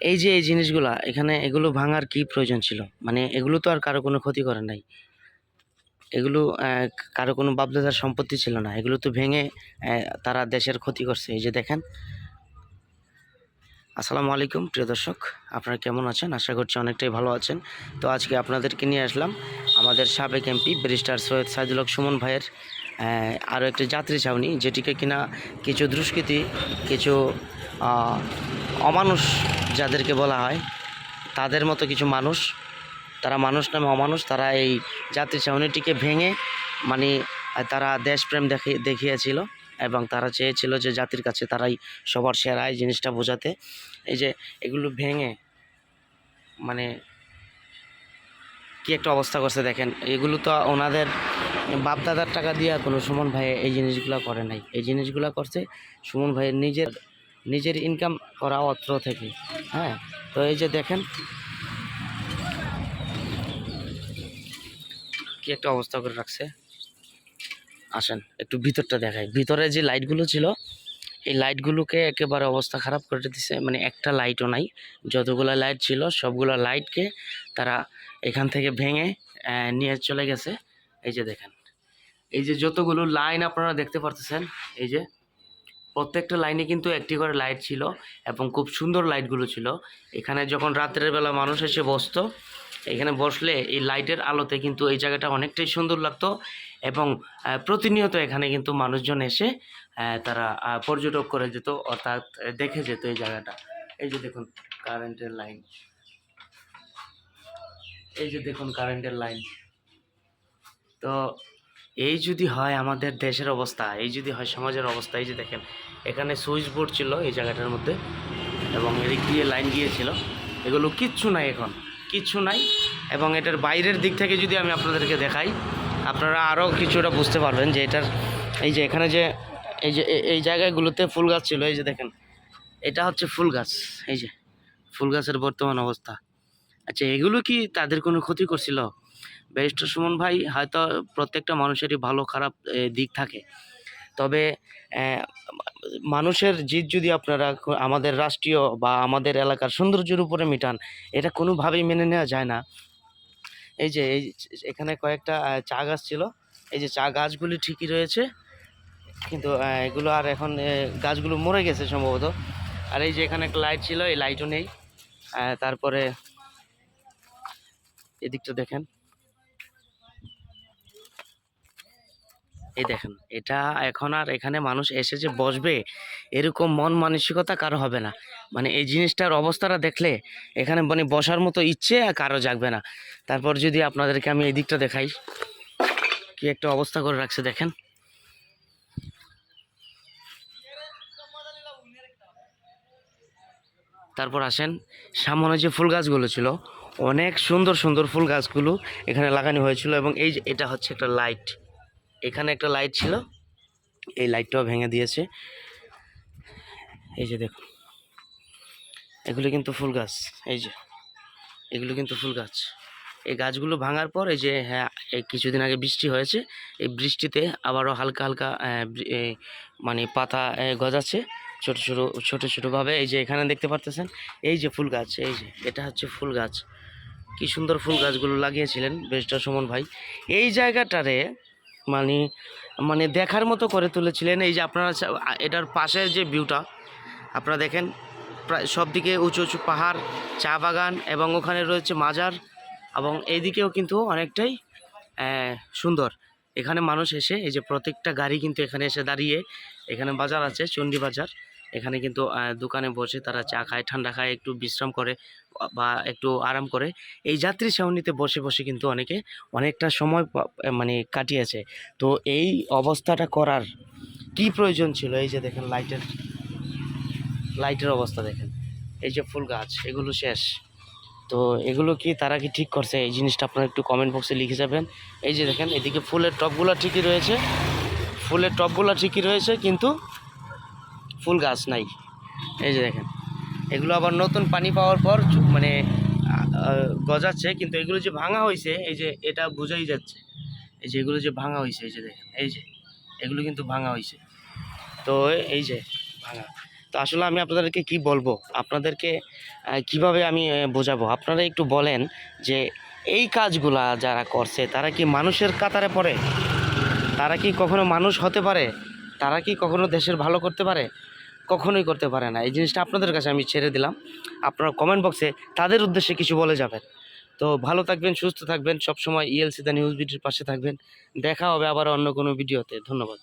এই যে এই জিনিসগুলা, এখানে এগুলো ভাঙার কি প্রয়োজন ছিল? মানে এগুলো তো আর কারও কোনো ক্ষতি করে নাই। এগুলো কারও কোনো বাপদাদার সম্পত্তি ছিল না। এগুলো তো ভেঙে তারা দেশের ক্ষতি করছে। এই যে দেখেন। আসসালামু আলাইকুম, প্রিয় দর্শক। আপনারা কেমন আছেন? আশা করছি অনেকটাই ভালো আছেন। তো আজকে আপনাদেরকে নিয়ে আসলাম আমাদের সাবেক এমপি, ব্যারিস্টার সৈয়দ সাইদুল সুমন ভাইয়ের আরও একটি যাত্রী ছাউনি, যেটিকে কিনা কিছু দুষ্কৃতি, কিছু অমানুষ যাদেরকে বলা হয়, তাদের মতো কিছু মানুষ, তারা মানুষ নামে অমানুষ, তারা এই যাত্রী ছাউনিটিকে ভেঙে মানে তারা দেশপ্রেম দেখে, দেখিয়েছিল এবং তারা চেয়েছিল যে জাতির কাছে তারাই সবার সেরা এই জিনিসটা বোঝাতে। এই যে এগুলো ভেঙে মানে কি একটা অবস্থা করছে দেখেন, এগুলো তো ওনাদের বাপদাদার টাকা দিয়ে কোনো সুমন ভাই এই জিনিসগুলো করে নাই। এই জিনিসগুলো করছে, সুমন ভাইয়ের নিজের নিজের ইনকাম করা অত্র থেকে হ্যাঁ? তো এই যে দেখেন, কি একটা অবস্থা করে রাখছে। আসেন, একটু ভিতরটা দেখাই। ভিতরে যে লাইটগুলো ছিল, এই লাইটগুলোকে একেবারে অবস্থা খারাপ করে দিছে। মানে একটা লাইটও নাই। যতগুলো লাইট ছিল, সবগুলো লাইটকে তারা এখান থেকে ভেঙে নিয়ে চলে গেছে। এই যে দেখেন, এই যে যতগুলো লাইন আপনারা দেখতে পারতেছেন, এই যে প্রত্যেকটা লাইনে কিন্তু একটি করে লাইট ছিল এবং খুব সুন্দর লাইটগুলো ছিল। এখানে যখন রাত্রের বেলা মানুষ এসে বসতো, এখানে বসলে এই লাইটের আলোতে কিন্তু এই জায়গাটা অনেকটাই সুন্দর লাগতো এবং প্রতিনিয়ত এখানে কিন্তু মানুষজন এসে তারা পর্যটক করে যেত অর্থাৎ দেখে যেত এই জায়গাটা। এই যে দেখুন কারেন্টের লাইন এই যে দেখুন কারেন্টের লাইন তো এই যদি হয় আমাদের দেশের অবস্থা, এই যদি হয় সমাজের অবস্থা, এই যে দেখেন, এখানে সুইচ বোর্ড ছিল এই জায়গাটার মধ্যে এবং এদিক দিয়ে লাইন গিয়েছিল। এগুলো কিচ্ছু নাই এখন, কিচ্ছু নাই এবং এটার বাইরের দিক থেকে যদি আমি আপনাদেরকে দেখাই, আপনারা আরও কিছুটা বুঝতে পারবেন যে এটার, এই যে এখানে যে, এই যে এই জায়গাগুলোতে ফুল গাছ ছিল, এই যে দেখেন, এটা হচ্ছে ফুল গাছ, এই যে, ফুল গাছের বর্তমান অবস্থা। আচ্ছা এগুলো কি তাদের কোনো ক্ষতি করছিল? ব্যারিস্টার সুমন ভাই হয়তো প্রত্যেকটা মানুষেরই ভালো, খারাপ দিক থাকে। তবে মানুষের জিদ যদি আপনারা আমাদের রাষ্ট্রীয় বা আমাদের এলাকার সৌন্দর্যের উপরে মিটান, এটা কোনোভাবেই মেনে নেওয়া যায় না। এই যে, এই এখানে কয়েকটা চা গাছ ছিল। এই যে, চা গাছগুলি ঠিকই রয়েছে, কিন্তু এগুলো আর এখন গাছগুলো মরে গেছে সম্ভবত। আর এই যে, এখানে একটা লাইট ছিল, এই লাইটও নেই। তারপরে, এদিকটা দেখেন। এই দেখেন, এটা এখন আর এখানে মানুষ এসে যে বসবে, এরকম মন মানসিকতা কারও হবে না। মানে এই জিনিসটার অবস্থাটা দেখলে এখানে মানে বসার মতো ইচ্ছে কারও জাগবে না। তারপর যদি আপনাদেরকে আমি এই দিকটা দেখাই, কি একটা অবস্থা করে রাখছে দেখেন। তারপর আসেন, সামনে যে ফুল গাছগুলো ছিল, অনেক সুন্দর সুন্দর ফুল গাছগুলো এখানে লাগানো হয়েছিল এবং এই যে এটা হচ্ছে একটা লাইট। এখানে একটা লাইট ছিল। এই লাইটটাও ভেঙে দিয়েছে। এই যে দেখুন। এগুলো কিন্তু ফুল গাছ। এই যে। এগুলো কিন্তু ফুল গাছ। এই গাছগুলো ভাঙার পর এই যে হ্যাঁ এই কিছুদিন আগে বৃষ্টি হয়েছে। এই বৃষ্টিতে আবারও হালকা হালকা মানে পাতা গজাচ্ছে। ছোটো ছোটো ছোটো ছোটোভাবে। এই যে এখানে দেখতে পারতেছেন? এই যে ফুল গাছ। এই যে, এটা হচ্ছে ফুল গাছ। কি সুন্দর ফুল গাছগুলো লাগিয়েছিলেন বেশটা সুমন ভাই। এই জায়গাটারে মানে মানে দেখার মতো করে তুলেছিলেন। এই যে আপনারা এটার পাশের যে ভিউটা আপনারা দেখেন, প্রায় সব দিকে উঁচু উঁচু পাহাড়, চা বাগান এবং ওখানে রয়েছে মাজার এবং এইদিকেও কিন্তু অনেকটাই সুন্দর। এখানে মানুষ এসে, এই যে প্রত্যেকটা গাড়ি কিন্তু এখানে এসে দাঁড়িয়ে, এখানে বাজার আছে, চণ্ডী বাজার। এখানে কিন্তু দোকানে বসে তারা চা খায়, ঠান্ডা খায়, একটু বিশ্রাম করে বা একটু আরাম করে। এই যাত্রী ছাউনিতে বসে বসে কিন্তু অনেকে অনেকটা সময় মানে কাটিয়েছে। তো এই অবস্থাটা করার কি প্রয়োজন ছিল? এই যে দেখেন লাইটের লাইটের অবস্থা দেখেন। এই যে ফুল গাছ, এগুলো শেষ। তো এগুলো কি তারা কি ঠিক করছে? এই জিনিসটা আপনারা একটু কমেন্ট বক্সে লিখে যাবেন। এই যে দেখেন, এদিকে ফুলের টবগুলো ঠিকই রয়েছে। ফুলের টবগুলো ঠিকই রয়েছে, কিন্তু ফুল গাছ নাই। এই যে দেখেন। এগুলো আবার নতুন পানি পাওয়ার পর মানে গজাচ্ছে, কিন্তু এগুলো যে ভাঙা হয়েছে এই যে এটা বোঝাই যাচ্ছে। এই যে এগুলো যে ভাঙা হয়েছে এই যে দেখেন, এই যে, এগুলো কিন্তু ভাঙা হয়েছে তো এই যে, ভাঙা। তো আসলে আমি আপনাদেরকে কি বলব? আপনাদেরকে কীভাবে আমি বোঝাবো? আপনারা একটু বলেন যে, এই কাজগুলা যারা করছে, তারা কি মানুষের কাতারে পড়ে? তারা কি কখনো মানুষ হতে পারে? তারা কি কখনো দেশের ভালো করতে পারে? কখনোই করতে পারে না। এই জিনিসটা আপনাদের কাছে আমি ছেড়ে দিলাম। আপনারা কমেন্ট বক্সে তাদের উদ্দেশ্যে কিছু বলে যাবেন। তো ভালো থাকবেন, সুস্থ থাকবেন, সবসময় ইএলসি দ্য নিউজ ভিডিওর পাশে থাকবেন। দেখা হবে আবার অন্য কোনো ভিডিওতে ধন্যবাদ।